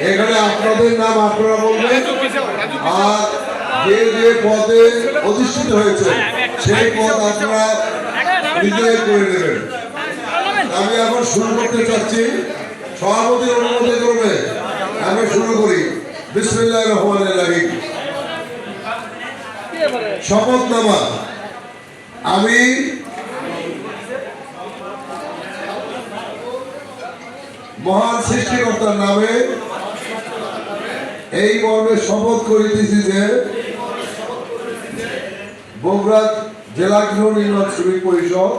এখানে আপনাদের নাম আপনারা বলবেন? আর যে যে পদে অধিষ্ঠিত হয়েছে সেই পদ আপনারা বিজয় করে নেবেন। আমি এখন শুরু করতে চাচ্ছি। সভাপতি অনুমতি করবে। আমি শুরু করি। বিসমিল্লাহ রহমানের রাহিম। শপথনামা আমি মহান সৃষ্টিকর্তার নামে এই মর্মে শপথ করিতেছি যে বগুড়া জেলা গৃহ নির্মাণ শ্রমিক পরিষদ,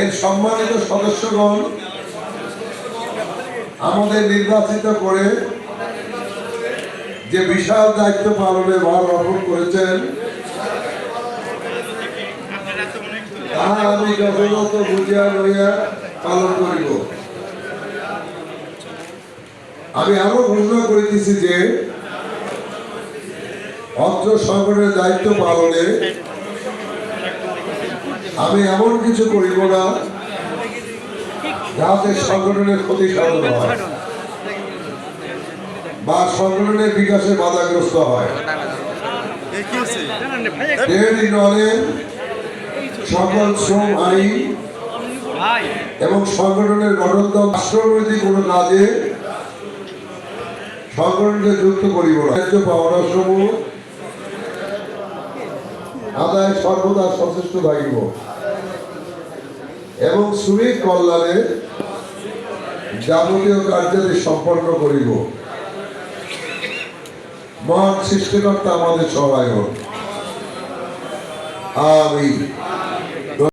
এর সম্মানিত সদস্যগণ আমাদের নির্বাচিত করে যে বিশাল দায়িত্ব পালনে ভার অর্পণ করেছেন, তাহা আমি যথাযথ বুঝিয়া লইয়া পালন করিব। আমি আরও ঘোষণা করিতেছি যে অত্র সংগঠনের দায়িত্ব পালনে আমি এমন কিছু করিব না যাতে সংগঠনের ক্ষতি সাধন হয় বা সংগঠনের বিকাশে বাধাগ্রস্ত হয়। সকল শ্রম আইন এবং সংগঠনের গঠনতন্ত্র রাষ্ট্রনৈতিক কোনো কাজে সংগঠনকে যুক্ত করিব না। পাওনা সমূহ আদায় সর্বদা সচেষ্ট থাকিব। এবং শ্রমিক কল্যাণে যাবতীয় কার্যাদি সম্পন্ন করিব। মহান সৃষ্টিকর্তা আমাদের সহায় হন। আমি